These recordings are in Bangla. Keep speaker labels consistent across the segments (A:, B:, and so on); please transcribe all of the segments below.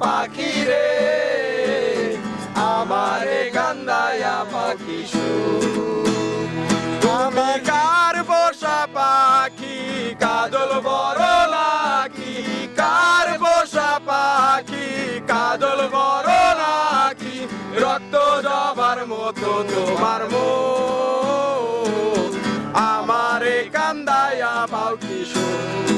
A: পাখি রে আমারে কান্দায়া পাখি আমি কার বসা পাখি কাজল বড় নাকি? কার বসা পাখি কাজল বড় নাকি? রক্ত জবার মতো তোমার মো আমারে কান্দায়া পাখি শুন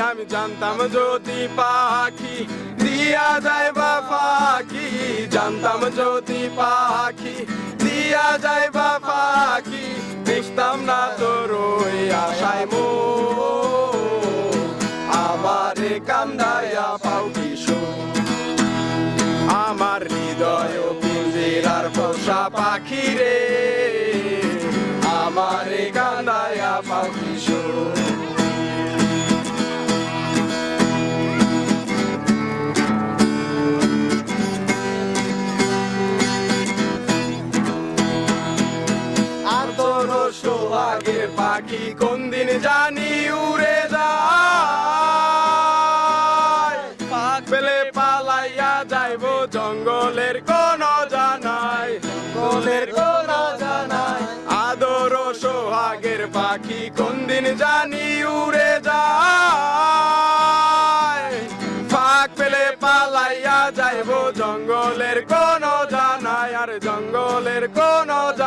A: আমি জানতাম যদি পাখি, দিয়া যায় বা পাখি। জানতাম যদি পাখি, দিয়া যায় বা পাখি। দেখতাম না তোর আশায় মো আমারে কান্দায়া পাও কিশোর আমার হৃদয় পিঞ্জিরার পোষা পাখি রে। আমারে কান্দায়া পাও পাখি কোন দিন জানি উড়ে যায়? পাক পেলে পালাইয়া যাইব, জঙ্গলের কোন জানাই। জঙ্গলের কোন জানাই। আদর সোহাগের পাখি কোন দিন জানি উড়ে যায়? ফাঁক পেলে পালাইয়া যাইব, জঙ্গলের কোন জানাই। আর জঙ্গলের কোন জানাই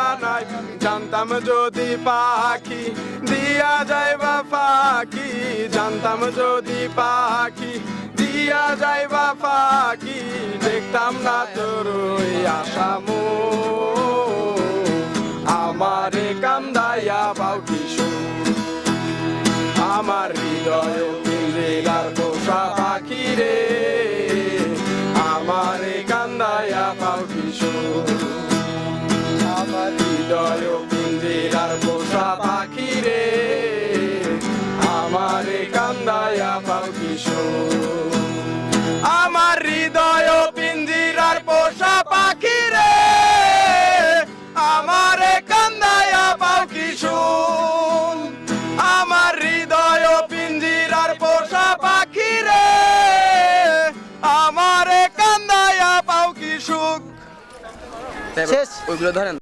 A: জানতাম যদি পাখি, দিয়া যাইবা পাখি জানতাম যদি পাখি, দিয়া যাইবা পাখি দেখতাম না তোর আমারে কান্দাইয়া পাও কিশোর আমার হৃদয়
B: শেষ। ওইগুলো ধরেন।